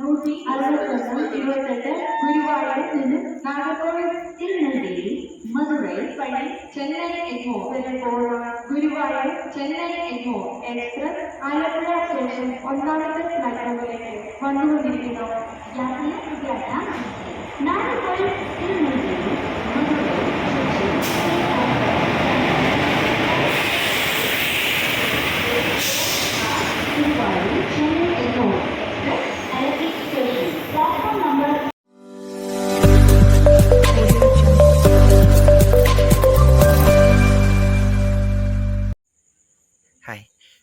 നൂറ്റി അറുപത്തൊന്ന് ഇരുപത്തെട്ട് നിന്ന് നാഗർകോവിൽ തിരുനെൽവേലി മധുരൈ വഴി ചെന്നൈ എഗ്മോ പോകുന്ന ഗുരുവായൂർ ചെന്നൈ എഗ്മോ എക്സ്പ്രസ് ആലപ്പുഴ സ്റ്റേഷൻ ഒന്നാമത്തെ പ്ലാറ്റ്ഫോമിലേക്ക് വന്നുകൊണ്ടിരിക്കുന്നു യാത്രയെ വിദ്യാർത്ഥി നാഗർകോവിൽ തിരുനെൽവേലി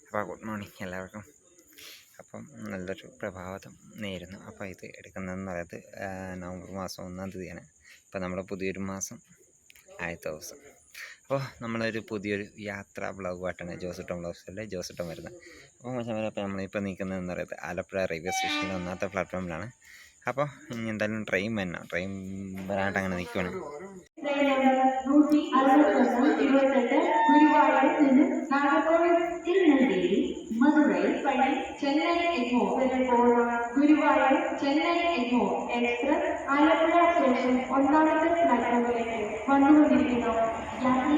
അപ്പോൾ ഗുഡ് മോർണിംഗ് എല്ലാവർക്കും അപ്പം നല്ലൊരു പ്രഭാതം നേരുന്നു അപ്പോൾ ഇത് എടുക്കുന്നതെന്ന് പറയുന്നത് നവംബർ മാസം ഒന്നാം തീയതിയാണ് അപ്പോൾ നമ്മുടെ പുതിയൊരു മാസം ആദ്യത്തെ ദിവസം അപ്പോൾ നമ്മളൊരു പുതിയൊരു യാത്രാ ബ്ലോഗുമായിട്ടാണ് ജോസിട്ടം ബ്ലോഗ്സിലെ ജോസിട്ടം വരുന്നത് അപ്പോൾ മച്ചാൻ അപ്പോൾ നമ്മളിപ്പോൾ നിൽക്കുന്നതെന്ന് പറയുന്നത് ആലപ്പുഴ റെയിൽവേ സ്റ്റേഷനിലെ ഒന്നാമത്തെ പ്ലാറ്റ്ഫോമിലാണ് അപ്പോൾ എന്തായാലും ട്രെയിൻ വരണം. ട്രെയിൻ വരാനായിട്ട് അങ്ങനെ നിൽക്കുകയാണ് നിന്ന് ചെന്നൈ ചെന്നൈ എക്സ്പ്രസ് ആലപ്പുഴ ഒന്നാമത്തെ വന്നുകൊണ്ടിരിക്കുന്നു മധുരൈ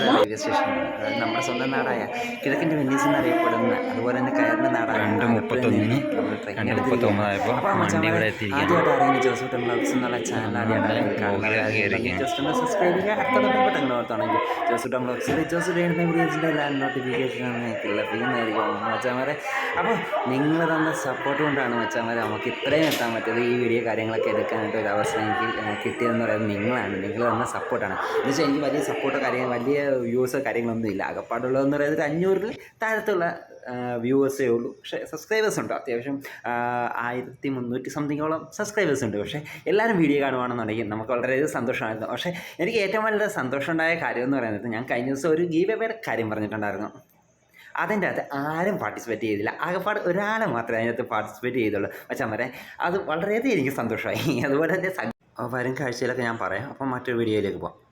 റെയിൽവേ സ്റ്റേഷൻ അതായത് നമ്മുടെ സ്വന്തം നാടായ കിഴക്കിന്റെ വെന്നീസ് എന്നറിയപ്പെടുന്ന അതുപോലെ തന്നെ കയറിന്റെ നാടായ രണ്ട് മുപ്പത്തൊന്നിന്. ആദ്യമായിട്ട് അറിയുന്ന എന്നുള്ള ചാനൽ ആദ്യമായിട്ട് കയറിയിരിക്കുകയാണ്. ജസ്റ്റ് ഒന്ന് സബ്സ്ക്രൈബ് ചെയ്യുക ഓർത്താണെങ്കിൽ എല്ലാ എനിക്കുള്ള ഫ്രീ മച്ചാമാരെ അപ്പോൾ നിങ്ങൾ തന്ന സപ്പോർട്ട് കൊണ്ടാണ് മച്ചാമാരെ നമുക്ക് ഇത്രയും എത്താൻ പറ്റിയത് ഈ വീഡിയോ കാര്യങ്ങളൊക്കെ എടുക്കാനായിട്ട് ഒരു അവസരം എനിക്ക് കിട്ടിയതെന്ന് പറയുന്നത് നിങ്ങളാണ്. നിങ്ങൾ തന്ന സപ്പോർട്ടാണ് എന്ന് വെച്ചാൽ എനിക്ക് വലിയ സപ്പോർട്ടോ കാര്യങ്ങൾ വലിയ വ്യൂസോ കാര്യങ്ങളൊന്നും ഇല്ല. അകപ്പാടുള്ളതെന്ന് പറയുന്നത് ഒരു അഞ്ഞൂറിൽ താഴത്തുള്ള വ്യൂവേഴ്സേ ഉള്ളൂ. പക്ഷേ സബ്സ്ക്രൈബേഴ്സ് ഉണ്ട്. അത്യാവശ്യം ആയിരത്തി മുന്നൂറ്റി സംതിങ്ങോളം സബ്സ്ക്രൈബേഴ്സ് ഉണ്ട്. പക്ഷേ എല്ലാവരും വീഡിയോ കാണുവാണെന്നുണ്ടെങ്കിൽ നമുക്ക് വളരെയധികം സന്തോഷമായിരുന്നു. പക്ഷേ എനിക്ക് ഏറ്റവും വലിയ സന്തോഷമുണ്ടായ കാര്യം എന്ന് പറയുന്നത് ഞാൻ കഴിഞ്ഞ ദിവസം ഒരു ഗീവ് കാര്യം പറഞ്ഞിട്ടുണ്ടായിരുന്നു. അതിന്റെ അകത്ത് ആരും പാർട്ടിസിപ്പേറ്റ് ചെയ്തില്ല. ആകെപ്പാട് ഒരാളെ മാത്രമേ അതിനകത്ത് പാർട്ടിസിപ്പേറ്റ് ചെയ്തുള്ളൂ. പക്ഷേ അമ്മരെ അത് വളരെയധികം എനിക്ക് സന്തോഷമായി. അതുപോലെ തന്നെ വരും കാഴ്ചയിലൊക്കെ ഞാൻ പറയാം. അപ്പം മറ്റൊരു വീഡിയോയിലേക്ക് പോകാം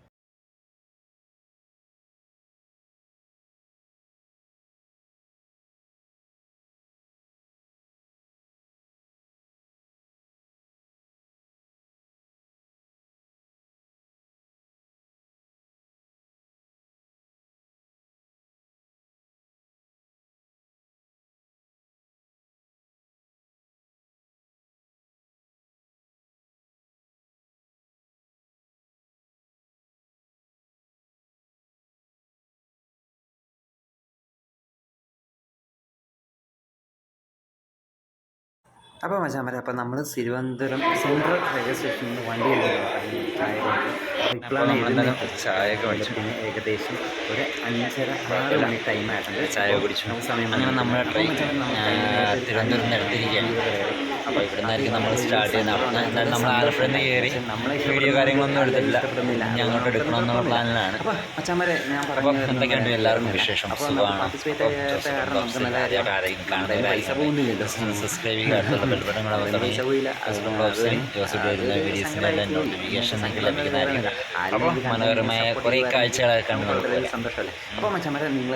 അപ്പോൾ മച്ചാൻ പറയാം അപ്പോൾ നമ്മൾ തിരുവനന്തപുരം സെൻട്രൽ റെയിൽവേ സ്റ്റേഷനിൽ നിന്ന് വണ്ടി എടുക്കുന്നു ചായ ഇപ്പോഴാണ് എഴുതുന്നത് ചായയൊക്കെ മേടിച്ചു. ഏകദേശം ഒരു അഞ്ചര ആറ് മണി ടൈം ആയിട്ടുണ്ട് ചായ കുടിച്ചു. സമയം അങ്ങനെ നമ്മുടെ ട്രെയിൻ. അപ്പോൾ ഇവിടെ നിന്നായിരിക്കും നമ്മൾ സ്റ്റാർട്ട് ചെയ്യുന്നത്. അപ്പോൾ എന്തായാലും നമ്മൾ ആലപ്പുഴയിൽ നിന്ന് കയറി നമ്മളെ വീഡിയോ കാര്യങ്ങളൊന്നും എടുത്തിട്ടില്ല. ഇഷ്ടപ്പെടുന്നില്ല. അങ്ങോട്ട് എടുക്കണമെന്നുള്ള പ്ലാനിലാണ്. അപ്പോൾ എന്തൊക്കെയുണ്ട് എല്ലാവർക്കും വിശേഷം? സുഖമാണ്? സബ്സ്ക്രൈബ് ചെയ്യുക വീഡിയോസിന്റെ നോട്ടിഫിക്കേഷൻ നിങ്ങൾക്ക് ലഭിക്കുന്നതായിരിക്കും. അപ്പോൾ മനോഹരമായ കുറേ കാഴ്ചകളൊക്കെ സന്തോഷമല്ലേ? അപ്പോൾ മച്ചന്മാരെ നിങ്ങൾ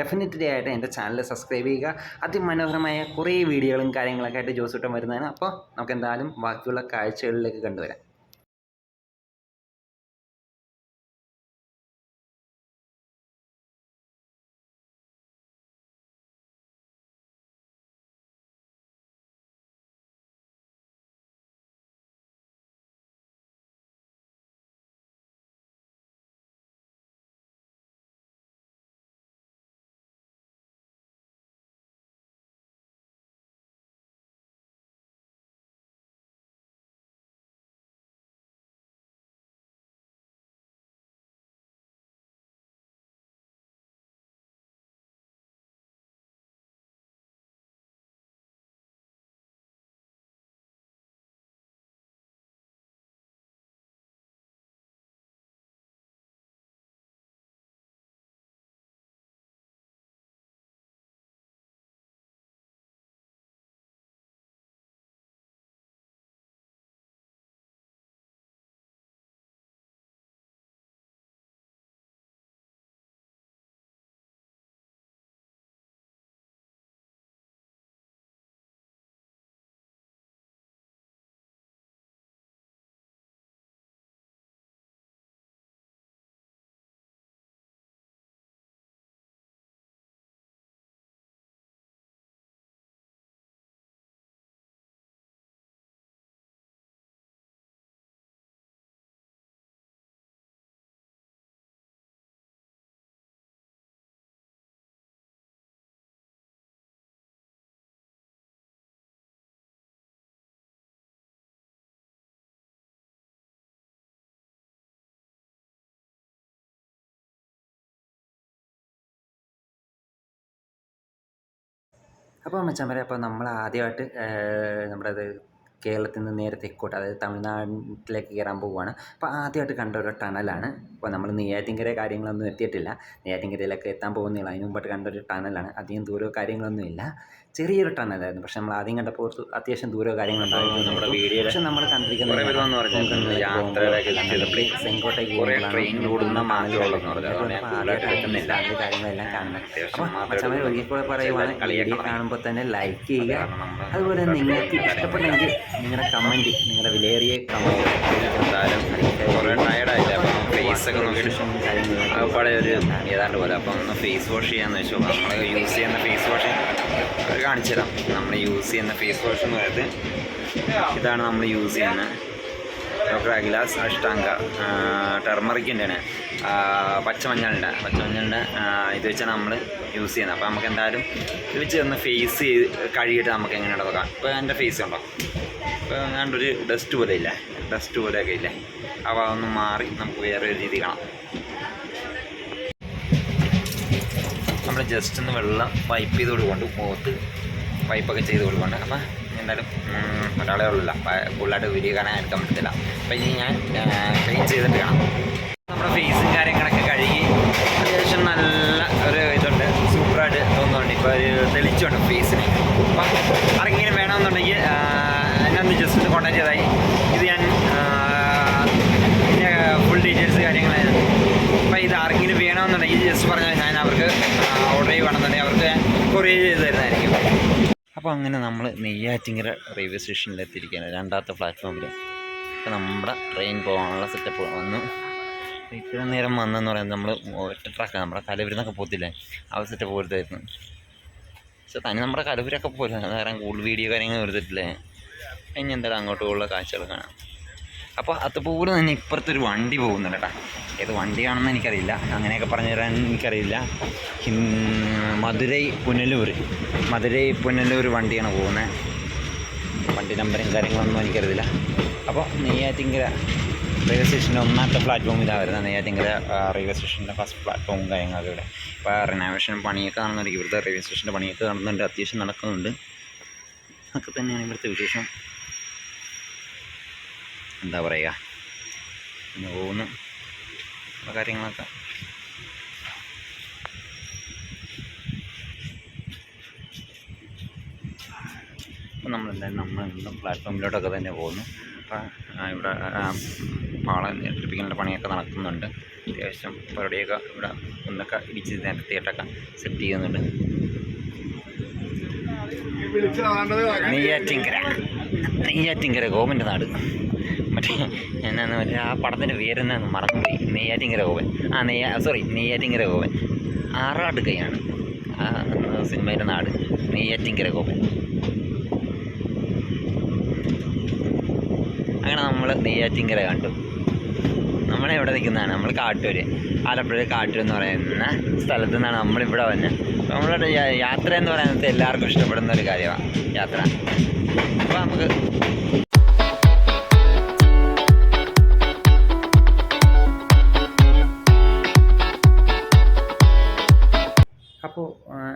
ഡെഫിനറ്റ്ലി ആയിട്ട് എന്റെ ചാനൽ സബ്സ്ക്രൈബ് ചെയ്യുക. അതിമനോഹരമായ കുറേ വീഡിയോകളും കാര്യങ്ങളൊക്കെ ആയിട്ട് ജോസൂട്ടം വരുന്നതാണ്. അപ്പോൾ നമുക്ക് എന്തായാലും ബാക്കിയുള്ള കാഴ്ചകളിലേക്ക് കണ്ടുവരാം. അപ്പോൾ മച്ചാൻ അപ്പോൾ നമ്മൾ ആദ്യമായിട്ട് നമ്മുടെ അത് കേരളത്തിൽ നിന്ന് നേരെ തെക്കോട്ട് അതായത് തമിഴ്നാട്ടിലേക്ക് കയറാൻ പോവുകയാണ് അപ്പോൾ ആദ്യമായിട്ട് കണ്ട ഒരു ടണലാണ്. അപ്പോൾ നമ്മൾ നെയ്യാറ്റിൻകര കാര്യങ്ങളൊന്നും എത്തിയിട്ടില്ല. നെയ്യാറ്റിങ്കരയിലൊക്കെ എത്താൻ പോകുന്നില്ല. അതിന് മുമ്പായിട്ട് കണ്ട ഒരു ടണലാണ്. അധികം ദൂരോ കാര്യങ്ങളൊന്നും ഇല്ല. ചെറിയൊരു ടണലായിരുന്നു. പക്ഷെ നമ്മൾ ആദ്യം കണ്ടപ്പോൾ അത്യാവശ്യം ദൂരവും കാര്യങ്ങളുണ്ടായിരുന്നു നമ്മുടെ വീഡിയോ പക്ഷെ നമ്മൾ കണ്ടിരിക്കുന്നത് സെങ്കോട്ടേക്ക് കാര്യങ്ങളെല്ലാം കാണുന്നത് അപ്പോൾ മാത്രമേ മച്ചാമാർ ഒരിക്കൽ കൂടെ പറയുവാണ് കാണുമ്പോൾ തന്നെ ലൈക്ക് ചെയ്യുക. അതുപോലെ നിങ്ങൾക്ക് ഇഷ്ടപ്പെട്ടെങ്കിൽ നിങ്ങളുടെ കമന്റ് നിങ്ങളുടെ വിലയേറിയ കമന്റ് എന്തായാലും കുറേ ടയർഡായില്ല അപ്പം ഫേസ് ഒക്കെ നോക്കിയിട്ട് പഴയ ഒരു ഏതാണ്ട് പോലെ. അപ്പം ഒന്ന് ഫേസ് വാഷ് ചെയ്യാന്ന് വെച്ചു. നമ്മൾ യൂസ് ചെയ്യുന്ന ഫേസ് വാഷ് കാണിച്ചു തരാം. നമ്മൾ യൂസ് ചെയ്യുന്ന ഫേസ് വാഷ് എന്ന് പറയുന്നത് ഇതാണ് നമ്മൾ യൂസ് ചെയ്യുന്ന ഡോക്ടർ അഖിലാസ് അഷ്ടാംഗ ടെർമറിക്കിന്റെയാണ് പച്ചമഞ്ഞളിന്റെ പച്ചമഞ്ഞളിന്റെ ഇത് വെച്ചാണ് നമ്മൾ യൂസ് ചെയ്യുന്നത്. അപ്പോൾ നമുക്ക് എന്തായാലും ഇത് വെച്ച് ഒന്ന് ഫേസ് ചെയ്ത് കഴുകിയിട്ട് നമുക്ക് എങ്ങനെ നോക്കാം. ഇപ്പോൾ എന്റെ ഫേസ് ഉണ്ടോ? ഒരു ഡസ്റ്റ് പോലെ ഇല്ല? ഡസ്റ്റ് പോലെയൊക്കെ ഇല്ലേ? അപ്പോൾ അതൊന്ന് മാറി നമുക്ക് വേറെ ഒരു രീതി കാണാം. നമ്മൾ ജസ്റ്റ് ഒന്ന് വെള്ളം വൈപ്പ് ചെയ്ത് കൊടുക്കൊണ്ട് മുഖത്ത്. വൈപ്പൊക്കെ ചെയ്ത് കൊടുക്കൊണ്ട് അപ്പം എന്തായാലും ഒരാളെ ഉള്ളില്ല ഫുള്ളായിട്ട് വീഡിയോ കാണാൻ എടുക്കാൻ പറ്റത്തില്ല. അപ്പം ഇനി ഞാൻ ക്ലീൻ ചെയ്തിട്ട് കാണാം. നമ്മുടെ ഫേസും കാര്യങ്ങളൊക്കെ കഴുകി അത്യാവശ്യം നല്ല ഒരു ഇതുണ്ട്. സൂപ്പറായിട്ട് തോന്നുന്നുണ്ട്. ഇപ്പോൾ ഒരു തെളിച്ചുണ്ട് ഫേസിന് അപ്പം ആരെങ്കിലും വേണമെന്നുണ്ടെങ്കിൽ ആ, എന്നെ ഒന്ന് ജസ്റ്റ് ഒന്ന് കോൺടാക്ട് ചെയ്തായി ഇത് ഞാൻ ഫുൾ ഡീറ്റെയിൽസ് കാര്യങ്ങൾ അപ്പോൾ ഇത് ആർക്കെങ്കിലും വേണമെന്നുണ്ടെങ്കിൽ ജസ്റ്റ് പറഞ്ഞാൽ ഞാൻ അവർക്ക് ഓർഡർ ചെയ്യുകയാണെന്നുണ്ടെങ്കിൽ അവർക്ക് ഞാൻ കൊറിയർ ചെയ്ത് തരുന്നതായിരിക്കും അപ്പോൾ അങ്ങനെ നമ്മൾ നെയ്യാറ്റിങ്കര റെയിൽവേ സ്റ്റേഷനിൽ എത്തിയിരിക്കുകയാണ്. രണ്ടാമത്തെ പ്ലാറ്റ്ഫോമിൽ അപ്പോൾ നമ്മുടെ ട്രെയിൻ പോകാനുള്ള സെറ്റപ്പ് വന്നു. ഇത്ര നേരം വന്നെന്ന് പറയുന്നത് നമ്മൾ ഒറ്റ ട്രാക്ക് നമ്മുടെ കലവരുന്നൊക്കെ പോകത്തില്ലേ ആ സെറ്റപ്പ് പോരുത്തായിരുന്നു പക്ഷെ തന്നെ നമ്മുടെ കലവരൊക്കെ പോലെ കാരണം കൂടുതൽ വീഡിയോ കാര്യങ്ങൾ എടുത്തിട്ടില്ലേ? ഇനി എന്തായാലും അങ്ങോട്ട് പോകുള്ള കാഴ്ചകൾ കാണാം. അപ്പോൾ അതുപോലെ തന്നെ ഇപ്പുറത്തൊരു വണ്ടി പോകുന്നുണ്ട് കേട്ടോ. ഏത് വണ്ടിയാണെന്ന് എനിക്കറിയില്ല. അങ്ങനെയൊക്കെ പറഞ്ഞു തരാൻ എനിക്കറിയില്ല. മധുരൈ പുനലൂർ. മധുരൈ പുനലൂർ വണ്ടിയാണ് പോകുന്നത്. വണ്ടി നമ്പറും കാര്യങ്ങളൊന്നും എനിക്കറിയില്ല. അപ്പോൾ നെയ്യാറ്റിങ്കര റെയിൽവേ സ്റ്റേഷന്റെ ഒന്നാമത്തെ പ്ലാറ്റ്ഫോം ഇതാണ് വരുന്നത്. നെയ്യാറ്റിങ്കര റെയിൽവേ സ്റ്റേഷന്റെ ഫസ്റ്റ് പ്ലാറ്റ്ഫോമും കാര്യങ്ങളൊക്കെ ഇവിടെ. ഇപ്പോൾ റിനോവേഷൻ പണിയൊക്കെ നടന്നുണ്ട് ഇവിടുത്തെ റെയിൽവേ സ്റ്റേഷന്റെ പണിയൊക്കെ നടന്നുണ്ട് അത്യാവശ്യം നടക്കുന്നുണ്ട്. അതൊക്കെ തന്നെയാണ് ഇവിടുത്തെ വിശേഷം. എന്താ പറയുക? പിന്നെ പോകുന്നു. കാര്യങ്ങളൊക്കെ. അപ്പം നമ്മളെല്ലാം നമ്മൾ ഇന്നും പ്ലാറ്റ്ഫോമിലോട്ടൊക്കെ തന്നെ പോകുന്നു. അപ്പം ആ, ഇവിടെ പാളം ഇടിപ്പിക്കാനുള്ള പണിയൊക്കെ നടക്കുന്നുണ്ട്. അത്യാവശ്യം പരടിയൊക്കെ ഇവിടെ ഒന്നൊക്കെ ഇടിച്ച് നിരത്തിയിട്ടൊക്കെ സെറ്റ് ചെയ്യുന്നുണ്ട്. നെയ്യാറ്റിങ്കര നെയ്യാറ്റിങ്കര ഗോവിന്റെ നാട് മറ്റേ എന്നാന്ന് മറ്റേ ആ പടത്തിന്റെ പേരെന്നാന്ന് മറന്നുപോയി. നെയ്യാറ്റിങ്കര കോവൻ ആ നെയ്യാ സോറി നെയ്യാറ്റിങ്കര കോവൻ കൈയാണ് ആ സിനിമയുടെ നാട്. നെയ്യാറ്റിങ്കര കോവൻ അങ്ങനെ നമ്മൾ നെയ്യാറ്റിങ്കര കണ്ടു. നമ്മളെവിടെ നിൽക്കുന്നതാണ്? നമ്മൾ കാട്ടൂര്. ആലപ്പുഴ കാട്ടൂർ എന്ന് പറയുന്ന സ്ഥലത്തു നിന്നാണ് നമ്മളിവിടെ വന്നത് നമ്മളുടെ യാത്ര എന്ന് പറയുന്നത് എല്ലാവർക്കും ഇഷ്ടപ്പെടുന്ന ഒരു കാര്യമാണ് യാത്ര. അപ്പോൾ നമുക്ക്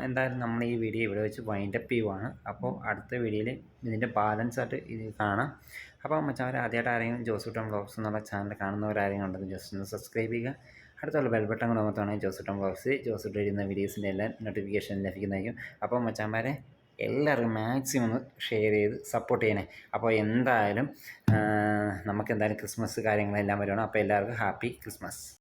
എന്തായാലും നമ്മൾ ഈ വീഡിയോ ഇവിടെ വെച്ച് വൈൻഡപ്പ് ചെയ്യുവാണ്. അപ്പോൾ അടുത്ത വീഡിയോയിൽ ഇതിന്റെ ബാലൻസ് ആയിട്ട് ഇത് കാണാം. അപ്പോൾ മച്ചാവർ ആദ്യമായിട്ട് ആരെങ്കിലും ജോസൂട്ടം ബ്ലോഗ്സ് എന്നുള്ള ചാനൽ കാണുന്നവരാരെങ്കിലും ഉണ്ടെങ്കിൽ ജസ്റ്റ് ഒന്ന് സബ്സ്ക്രൈബ് ചെയ്യുക. അടുത്തുള്ള ബെൽബട്ടൺ കൂടെ അമർത്തുകയാണെങ്കിൽ ബ്ലോഗ്സ് ജോസ് ജോസുട്ട് എഴുതുന്ന വീഡിയോസിന്റെ എല്ലാം നോട്ടിഫിക്കേഷൻ ലഭിക്കുന്നതായിരിക്കും. അപ്പോൾ മച്ചാമാരെ എല്ലാവർക്കും മാക്സിമം ഒന്ന് ഷെയർ ചെയ്ത് സപ്പോർട്ട് ചെയ്യണേ. അപ്പോൾ എന്തായാലും നമുക്ക് എന്തായാലും ക്രിസ്മസ് കാര്യങ്ങളെല്ലാം വരുവാണ്. അപ്പോൾ എല്ലാവർക്കും ഹാപ്പി ക്രിസ്മസ്